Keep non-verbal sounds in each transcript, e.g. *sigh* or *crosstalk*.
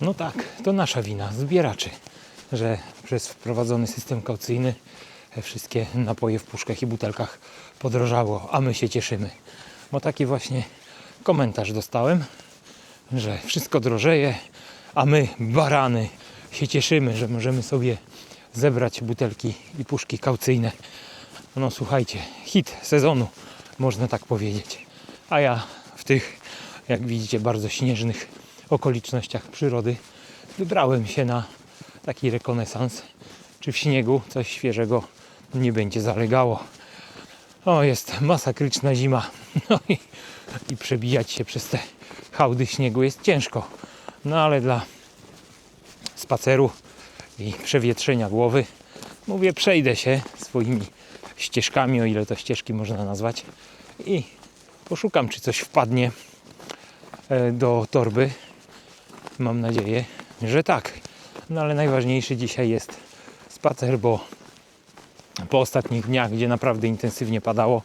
No tak, to nasza wina, zbieraczy, że przez wprowadzony system kaucyjny wszystkie napoje w puszkach i butelkach podrożało, a my się cieszymy. Bo taki właśnie komentarz dostałem, że wszystko drożeje, a my, barany, się cieszymy, że możemy sobie zebrać butelki i puszki kaucyjne. No słuchajcie, hit sezonu, można tak powiedzieć. A ja w tych, jak widzicie, bardzo śnieżnych okolicznościach przyrody wybrałem się na taki rekonesans. Czy w śniegu coś świeżego nie będzie zalegało. O, jest masakryczna zima. *laughs* No i, i przebijać się przez te hałdy śniegu jest ciężko. No ale dla spaceru i przewietrzenia głowy mówię, przejdę się swoimi ścieżkami, o ile to ścieżki można nazwać i poszukam, czy coś wpadnie e, do torby. Mam nadzieję, że tak. No ale najważniejszy dzisiaj jest spacer, bo po ostatnich dniach, gdzie naprawdę intensywnie padało,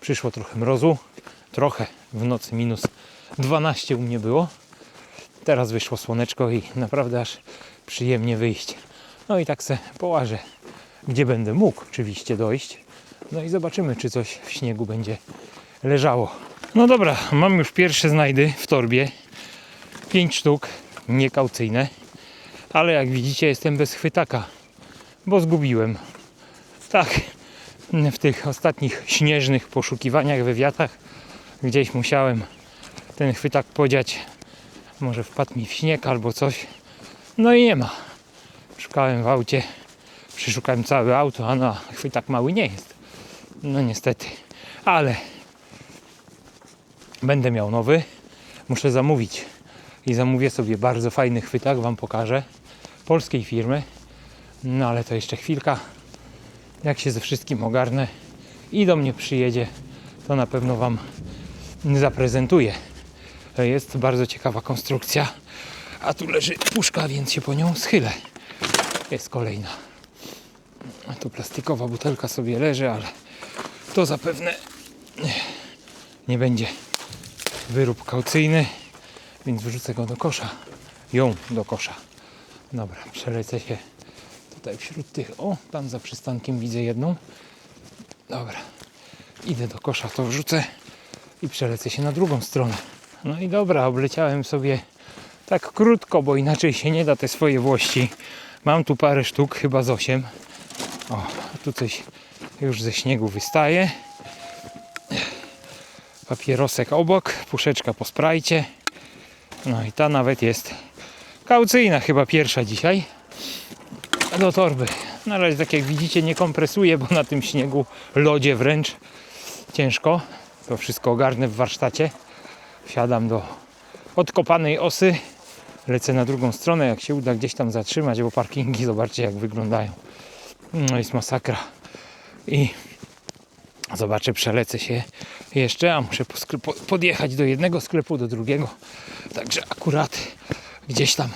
przyszło trochę mrozu. Trochę w nocy minus 12 u mnie było. Teraz wyszło słoneczko i naprawdę aż przyjemnie wyjść. No i tak se połażę, gdzie będę mógł oczywiście dojść. No i zobaczymy, czy coś w śniegu będzie leżało. No dobra, mam już pierwsze znajdy w torbie. Pięć sztuk, niekaucyjne. Ale jak widzicie, jestem bez chwytaka, bo zgubiłem. Tak, w tych ostatnich śnieżnych poszukiwaniach, wywiadach gdzieś musiałem ten chwytak podziać. Może wpadł mi w śnieg albo coś. No i nie ma. Szukałem w aucie, przeszukałem całe auto, a no, chwytak mały nie jest. No niestety, ale będę miał nowy. Muszę zamówić i zamówię sobie bardzo fajny chwytak, Wam pokażę. Polskiej firmy. No ale to jeszcze chwilka. Jak się ze wszystkim ogarnę i do mnie przyjedzie, to na pewno Wam zaprezentuję. Jest bardzo ciekawa konstrukcja. A tu leży puszka, więc się po nią schylę. Jest kolejna. A tu plastikowa butelka sobie leży, ale to zapewne nie będzie wyrób kaucyjny, więc wrzucę go do kosza. Ją do kosza. Dobra, przelecę się tutaj wśród tych. O, tam za przystankiem widzę jedną. Dobra, idę do kosza, to wrzucę i przelecę się na drugą stronę. No i dobra, obleciałem sobie tak krótko, bo inaczej się nie da te swoje włości. Mam tu parę sztuk, chyba z 8. O, tu coś już ze śniegu wystaje. Papierosek obok, puszeczka po sprajcie. No i ta nawet jest kaucyjna, chyba pierwsza dzisiaj. Do torby. Na razie, tak jak widzicie, nie kompresuje, bo na tym śniegu, lodzie wręcz ciężko. To wszystko ogarnę w warsztacie. Wsiadam do odkopanej osy. Lecę na drugą stronę, jak się uda gdzieś tam zatrzymać, bo parkingi, zobaczcie jak wyglądają. No jest masakra. I zobaczę, przelecę się jeszcze, a muszę podjechać do jednego sklepu, do drugiego. Także akurat gdzieś tam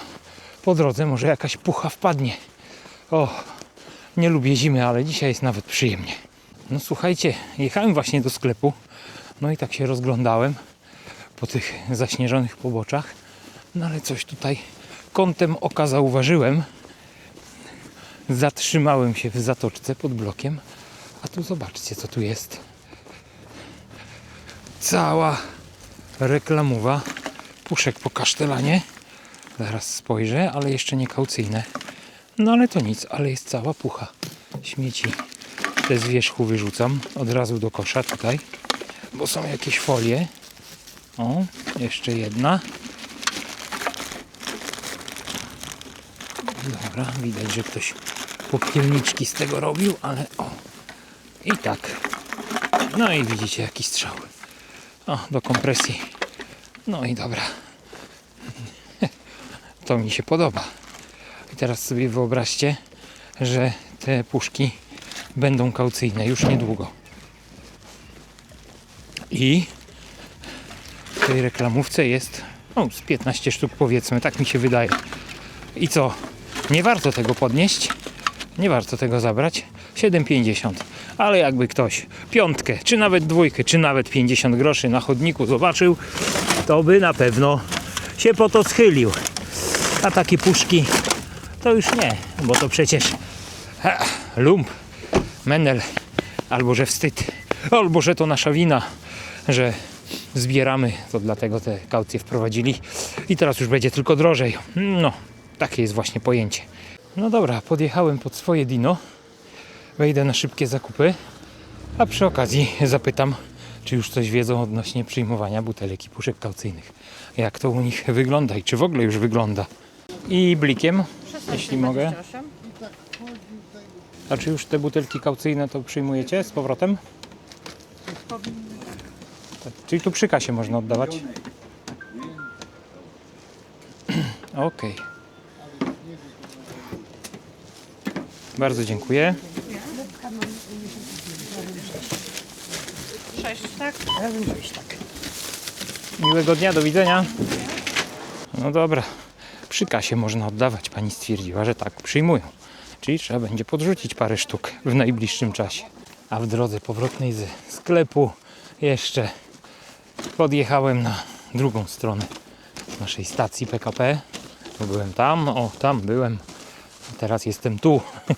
po drodze może jakaś pucha wpadnie. O, nie lubię zimy, ale dzisiaj jest nawet przyjemnie. No słuchajcie, jechałem właśnie do sklepu, no i tak się rozglądałem po tych zaśnieżonych poboczach. No ale coś tutaj kątem oka zauważyłem. Zatrzymałem się w zatoczce pod blokiem, a tu zobaczcie co tu jest. Cała reklamowa puszek po kasztelanie. Zaraz spojrzę, ale jeszcze nie kaucyjne. No ale to nic, ale jest cała pucha śmieci. Te z wierzchu wyrzucam od razu do kosza tutaj, bo są jakieś folie. O, jeszcze jedna. Dobra, widać, że ktoś popielniczki z tego robił, ale o. I tak. No i widzicie jaki strzał. O, do kompresji. No i dobra. *laughs* To mi się podoba. I teraz sobie wyobraźcie, że te puszki będą kaucyjne już niedługo. I w tej reklamówce jest no, z 15 sztuk powiedzmy, tak mi się wydaje. I co? Nie warto tego podnieść? Nie warto tego zabrać? 7,50. Ale jakby ktoś piątkę, czy nawet dwójkę, czy nawet 50 groszy na chodniku zobaczył, to by na pewno się po to schylił. A takie puszki to już nie, bo to przecież ha, lump, menel, albo że wstyd, albo że to nasza wina, że zbieramy, to dlatego te kaucje wprowadzili i teraz już będzie tylko drożej. No, takie jest właśnie pojęcie. No dobra, podjechałem pod swoje dino, wejdę na szybkie zakupy, a przy okazji zapytam, czy już coś wiedzą odnośnie przyjmowania butelek i puszek kaucyjnych. Jak to u nich wygląda i czy w ogóle już wygląda. I blikiem, jeśli mogę. A czy już te butelki kaucyjne to przyjmujecie z powrotem? Tak, czyli tu przy kasie można oddawać? *clears throat* Okej. Bardzo dziękuję. Sześć, tak? Miłego dnia, do widzenia. No dobra, przy kasie można oddawać. Pani stwierdziła, że tak przyjmują. Czyli trzeba będzie podrzucić parę sztuk w najbliższym czasie. A w drodze powrotnej ze sklepu jeszcze podjechałem na drugą stronę naszej stacji PKP. Tu byłem tam, o tam byłem. A teraz jestem tu. *laughs*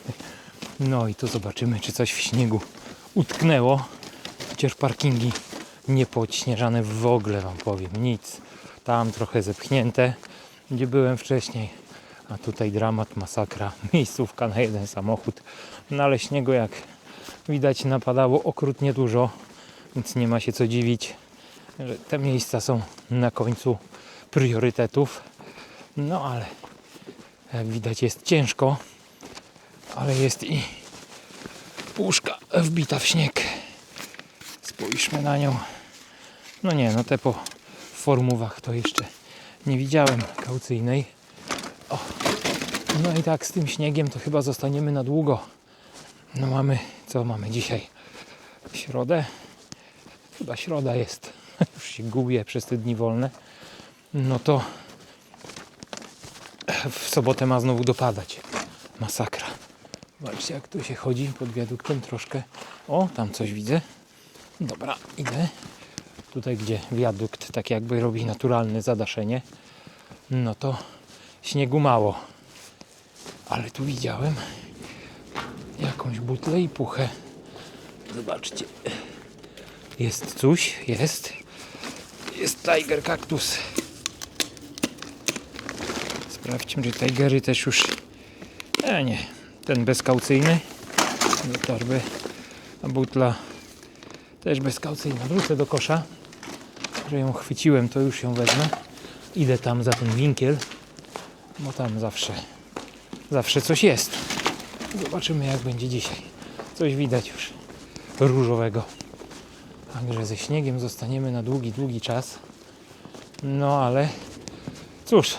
No i tu zobaczymy, czy coś w śniegu utknęło. Chociaż parkingi nie podśnieżane w ogóle wam powiem, nic. Tam trochę zepchnięte, gdzie byłem wcześniej. A tutaj dramat, masakra, *laughs* miejscówka na jeden samochód. No ale śniegu jak widać napadało okrutnie dużo, więc nie ma się co dziwić, że te miejsca są na końcu priorytetów. No ale jak widać jest ciężko, ale jest i puszka wbita w śnieg. Spójrzmy na nią. No nie, no te po formówach to jeszcze nie widziałem kaucyjnej. O. No i tak z tym śniegiem to chyba zostaniemy na długo. No mamy, co mamy dzisiaj? Środę? Chyba środa jest. *laughs* Już się gubię przez te dni wolne. No to w sobotę ma znowu dopadać. Masakra. Zobaczcie jak tu się chodzi pod wiaduktem troszkę. O, tam coś widzę. Dobra, idę. Tutaj, gdzie wiadukt tak jakby robi naturalne zadaszenie, no to śniegu mało. Ale tu widziałem jakąś butlę i puchę. Zobaczcie. Jest coś, jest. Jest Tiger Cactus. Sprawdźmy, czy Tigery też już... E, nie. Ten bezkaucyjny. Do torby. A butla też bezkaucyjna. Wrócę do kosza, że ją chwyciłem, to już ją wezmę. Idę tam za ten winkiel, bo tam zawsze, zawsze coś jest. Zobaczymy jak będzie dzisiaj. Coś widać już różowego. Także ze śniegiem zostaniemy na długi, długi czas. No ale cóż,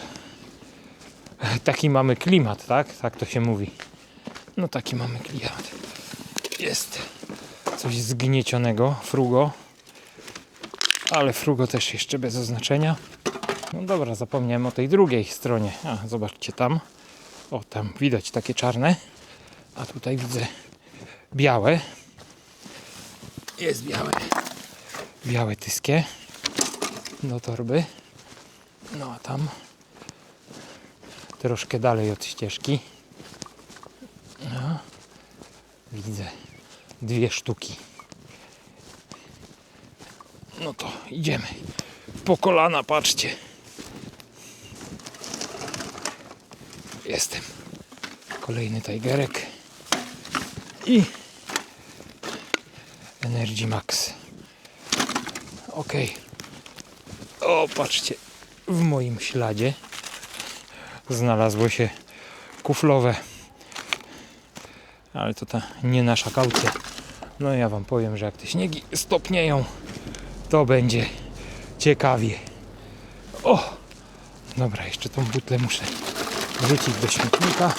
taki mamy klimat, tak? Tak to się mówi. No taki mamy klimat. Jest coś zgniecionego, frugo. Ale frugo też jeszcze bez oznaczenia. No dobra, zapomniałem o tej drugiej stronie. A, zobaczcie tam. O, tam widać takie czarne. A tutaj widzę białe. Jest białe. Białe tyskie do torby. No a tam troszkę dalej od ścieżki. No, widzę dwie sztuki. No to idziemy. Po kolana, patrzcie. Jestem. Kolejny Tigerek. I Energy Max. Ok. O, patrzcie. W moim śladzie znalazło się kuflowe ale to ta nie nasza kaucja. No ja wam powiem, że jak te śniegi stopnieją, to będzie ciekawie. O! Dobra, jeszcze tą butlę muszę wrzucić do śmietnika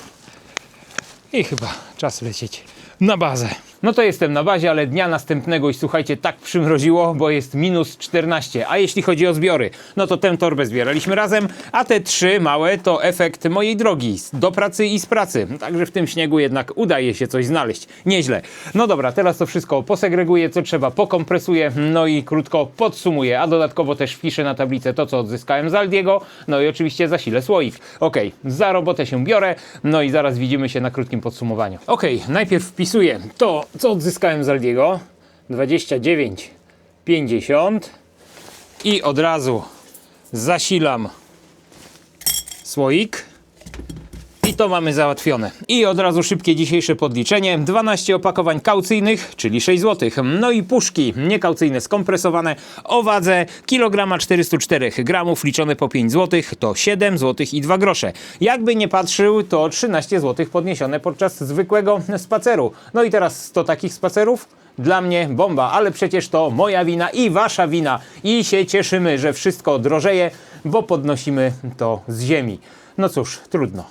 i chyba czas lecieć na bazę. No to jestem na bazie, ale dnia następnego i słuchajcie, tak przymroziło, bo jest minus 14. A jeśli chodzi o zbiory, no to tę torbę zbieraliśmy razem, a te trzy małe to efekt mojej drogi do pracy i z pracy. Także w tym śniegu jednak udaje się coś znaleźć. Nieźle. No dobra, teraz to wszystko posegreguję, co trzeba pokompresuję, no i krótko podsumuję, a dodatkowo też wpiszę na tablicę to, co odzyskałem z Aldiego, no i oczywiście zasilę słoik. Okej, za robotę się biorę, no i zaraz widzimy się na krótkim podsumowaniu. Okej, najpierw wpisuję to, co odzyskałem z Aldiego. 29,50 i od razu zasilam słoik. To mamy załatwione. I od razu szybkie dzisiejsze podliczenie. 12 opakowań kaucyjnych, czyli 6 zł. No i puszki niekaucyjne skompresowane o wadze kilograma 404 gramów liczone po 5 zł to 7 zł i 2 grosze. Jakby nie patrzył, to 13 zł podniesione podczas zwykłego spaceru. No i teraz 100 takich spacerów. Dla mnie bomba, ale przecież to moja wina i wasza wina. I się cieszymy, że wszystko drożeje, bo podnosimy to z ziemi. No cóż, trudno.